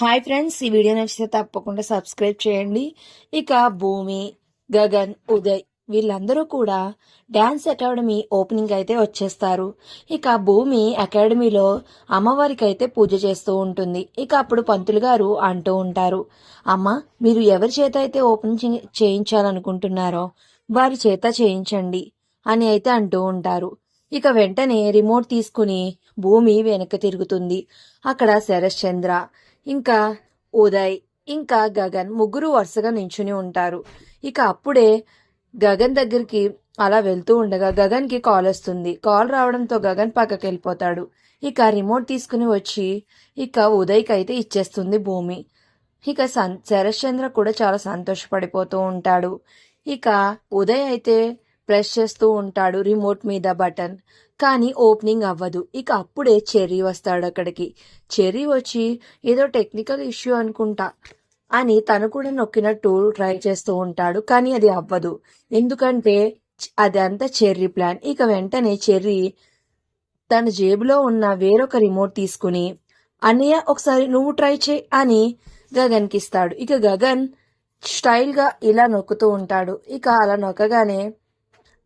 Hi friends ఈ video నచ్చితే తప్పకుండా సబ్స్క్రైబ్ చేయండి. ఇక భూమి గగన్ ఉదయ్ వీళ్ళందరూ కూడా డ్యాన్స్ అకాడమీ ఓపెనింగ్ అయితే వచ్చేస్తారు. ఇక భూమి అకాడమీలో అమ్మవారికి అయితే పూజ చేస్తూ ఉంటుంది. ఇక అప్పుడు పంతులు గారు అంటూ ఉంటారు అమ్మ మీరు ఎవరి చేత అయితే ఓపెన్ చే- చేయించాలనుకుంటున్నారో వారి చేత చేయించండి అని అయితే అంటూ ఉంటారు. ఇక వెంటనే రిమోట్ తీసుకుని భూమి వెనక్కి తిరుగుతుంది. అక్కడ శరశ్చంద్ర ఇంకా ఉదయ్ ఇంకా గగన్ ముగ్గురు వరుసగా నించుని ఉంటారు. ఇక అప్పుడే గగన్ దగ్గరికి అలా వెళ్తూ ఉండగా గగన్కి కాల్ వస్తుంది. కాల్ రావడంతో గగన్ పక్కకి వెళ్ళిపోతాడు. ఇక రిమోట్ తీసుకుని వచ్చి ఇక ఉదయ్కి అయితే ఇచ్చేస్తుంది భూమి. ఇక సన్ శరశ్చంద్ర కూడా చాలా సంతోషపడిపోతూ ఉంటాడు. ఇక ఉదయ్ అయితే ప్రెస్ చేస్తూ ఉంటాడు రిమోట్ మీద బటన్ కానీ ఓపెనింగ్ అవ్వదు. ఇక అప్పుడే చెర్రీ వస్తాడు అక్కడికి. చెర్రీ వచ్చి ఏదో టెక్నికల్ ఇష్యూ అనుకుంటా అని తను కూడా నొక్కినట్టు ట్రై చేస్తూ ఉంటాడు. కానీ అది అవ్వదు. ఎందుకంటే అదంతా చెర్రీ ప్లాన్ ఇక వెంటనే చెర్రీ తన జేబులో ఉన్న వేరొక రిమోట్ తీసుకుని అన్నయ్య ఒకసారి నువ్వు ట్రై చేయి అని గగన్కి ఇస్తాడు ఇక గగన్ స్టైల్గా ఇలా నొక్కుతూ ఉంటాడు. ఇక అలా నొక్కగానే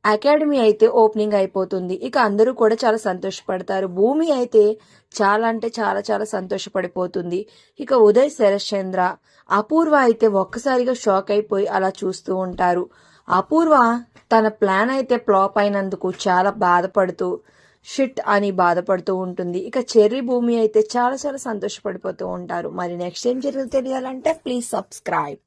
అకాడమీ అయితే ఓపెనింగ్ అయిపోతుంది. ఇక అందరూ కూడా చాలా సంతోషపడతారు. భూమి అయితే చాలా అంటే చాలా చాలా సంతోషపడిపోతుంది. ఇక ఉదయ్ శరశ్చంద్ర అపూర్వ అయితే ఒక్కసారిగా షాక్ అయిపోయి అలా చూస్తూ ఉంటారు. అపూర్వ తన ప్లాన్ అయితే ఫ్లాప్ అయినందుకు చాలా బాధపడుతూ షిట్ అని బాధపడుతూ ఉంటుంది. ఇక చెర్రీ భూమి అయితే చాలా చాలా సంతోషపడిపోతూ ఉంటారు. మరి నెక్స్ట్ ఏం జరిగింది తెలియాలంటే ప్లీజ్ సబ్స్క్రైబ్